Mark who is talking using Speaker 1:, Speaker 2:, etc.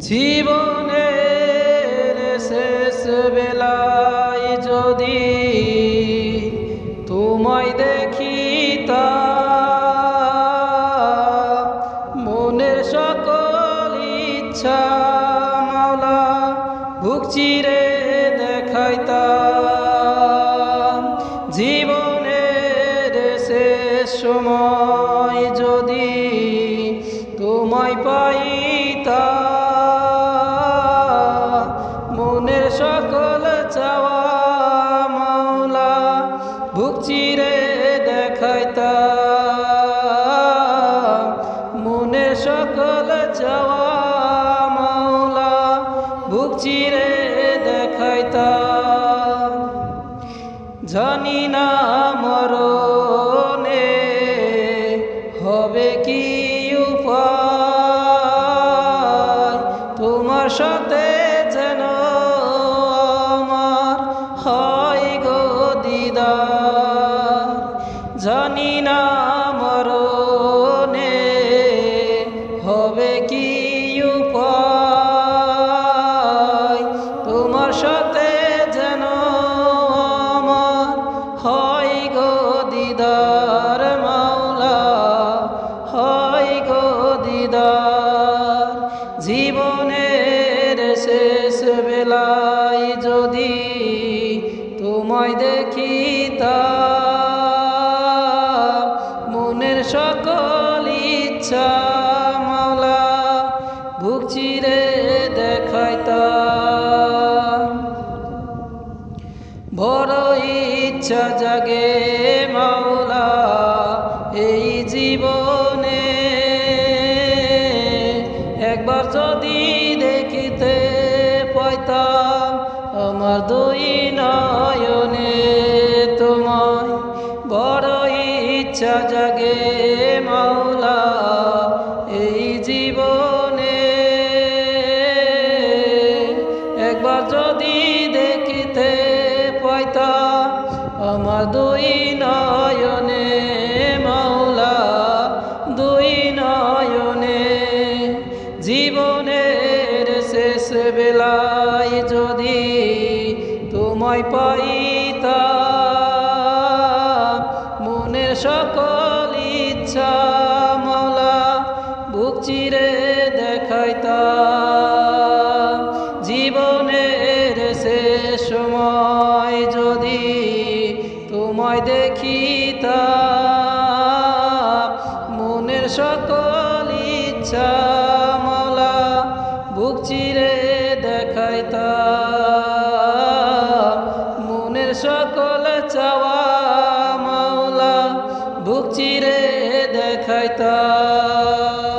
Speaker 1: জীবনের শেষ বেলায় যদি তোমায় দেখিতা মনের সকল ইচ্ছা মাওলা বুক চিরে দেখাইতা জীবনের শেষ সময় যদি তোমায় পাইতা বুক চিরে দেখাইতা মনের সকল চাওয়া মাওলা বুক চিরে দেখাইতা জানি না মরণে হবে কি উপায়, তোমার সাথে যেন জানি না মরণে হবে কি উপায়? তোমার সাথে যেন আমার হয় গো দিদার মাওলা, হয় গো দিদার। জীবনের শেষ বেলায় যদি তোমায় দেখিতা মনের সকল ইচ্ছা মাওলা বুক চিরে দেখাইতা বড় ইচ্ছা জাগে মাওলা এই জীবনে। একবার যদি দেখিতে পাইতাম আমার দুই নয়নে তোমায় বড় ইচ্ছা জাগে মাওলা, এই জীবনে। একবার যদি দেখিতে পাইতাম আমার দুই নয়নে মাওলা, দুই নয়নে জীবনের শেষ বেলায় যদি তোমায় পাইতাম। মনের সকল ইচ্ছা মলা বুক চিরে দেখাইতাম। জীবনের শেষ সময় যদি তোমায় দেখিতাম, মনের সকল ইচ্ছা মাওলা বুক চিরে দেখাইতাম।